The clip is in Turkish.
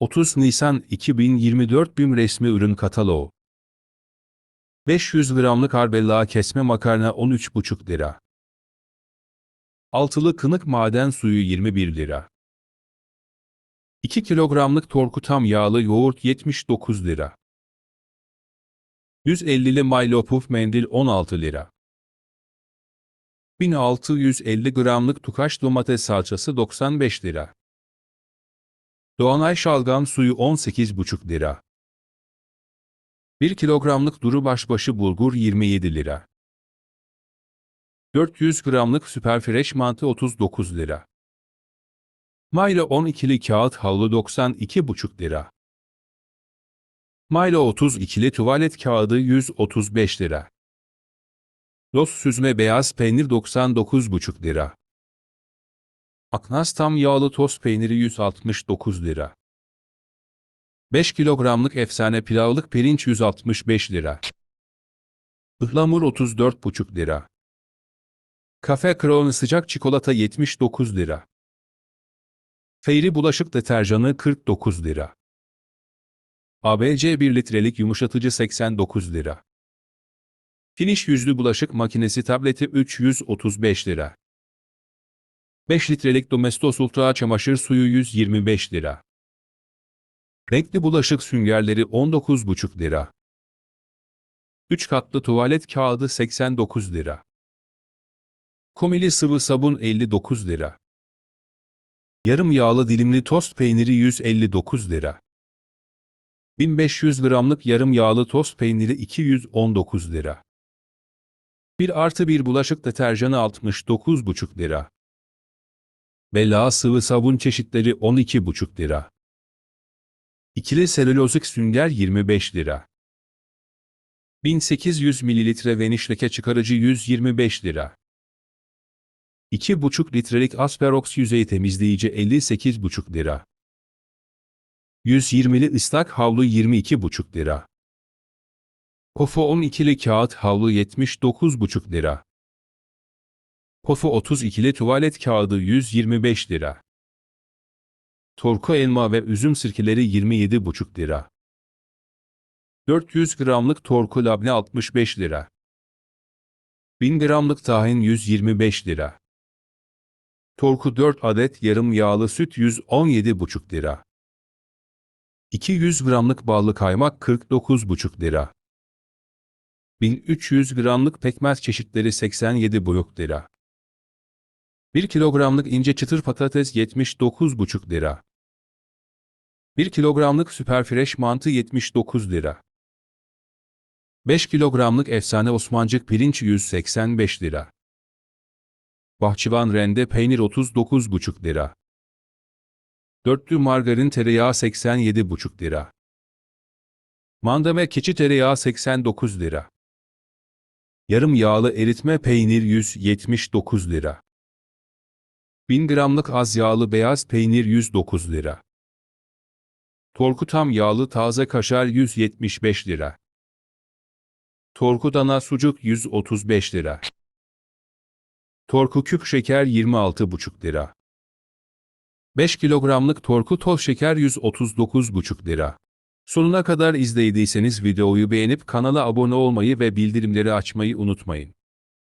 30 Nisan 2024 BİM resmi ürün kataloğu. 500 gramlık arbella kesme makarna 13,5 lira. Altılı kınık maden suyu 21 lira. 2 kilogramlık torku tam yağlı yoğurt 79 lira. 150'li Milo Puff mendil 16 lira. 1650 gramlık tukaş domates salçası 95 lira. Doğanay şalgam suyu 18,5 lira. 1 kilogramlık duru başbaşı bulgur 27 lira. 400 gramlık süper fresh mantı 39 lira. Milo 12'li kağıt havlu 92,5 lira. Milo 32'li tuvalet kağıdı 135 lira. Los süzme beyaz peynir 99,5 lira. Aknas tam yağlı toz peyniri 169 lira. 5 kilogramlık efsane pilavlık pirinç 165 lira. Ihlamur 34,5 lira. Kafe Crown sıcak çikolata 79 lira. Feyri bulaşık deterjanı 49 lira. ABC 1 litrelik yumuşatıcı 89 lira. Finish yüzlü bulaşık makinesi tableti 335 lira. 5 litrelik Domestos Ultra çamaşır suyu 125 lira. Renkli bulaşık süngerleri 19,5 lira. 3 katlı tuvalet kağıdı 89 lira. Komili sıvı sabun 59 lira. Yarım yağlı dilimli tost peyniri 159 lira. 1500 gramlık yarım yağlı tost peyniri 219 lira. 1 artı 1 bulaşık deterjanı 69,5 lira. Bella sıvı sabun çeşitleri 12,5 lira. İkili selülozik sünger 25 lira. 1800 mililitre veniş leke çıkarıcı 125 lira. 2,5 litrelik Asperox yüzey temizleyici 58,5 lira. 120'li ıslak havlu 22,5 lira. Kofo 12'li kağıt havlu 79,5 lira. Kofo 32'li tuvalet kağıdı 125 lira. Torku elma ve üzüm sirkeleri 27,5 lira. 400 gramlık torku labne 65 lira. 1000 gramlık tahin 125 lira. Torku 4 adet yarım yağlı süt 117,5 lira. 200 gramlık ballı kaymak 49,5 lira. 1300 gramlık pekmez çeşitleri 87,5 lira. 1 kilogramlık ince çıtır patates 79,5 lira. 1 kilogramlık süper fresh mantı 79 lira. 5 kilogramlık efsane Osmancık pirinç 185 lira. Bahçıvan rende peynir 39,5 lira. Dörtlü margarin tereyağı 87,5 lira. Mandame keçi tereyağı 89 lira. Yarım yağlı eritme peynir 179 lira. 1000 gramlık az yağlı beyaz peynir 109 lira. Torku tam yağlı taze kaşar 175 lira. Torku dana sucuk 135 lira. Torku küp şeker 26,5 lira. 5 kilogramlık torku toz şeker 139,5 lira. Sonuna kadar izlediyseniz videoyu beğenip kanala abone olmayı ve bildirimleri açmayı unutmayın.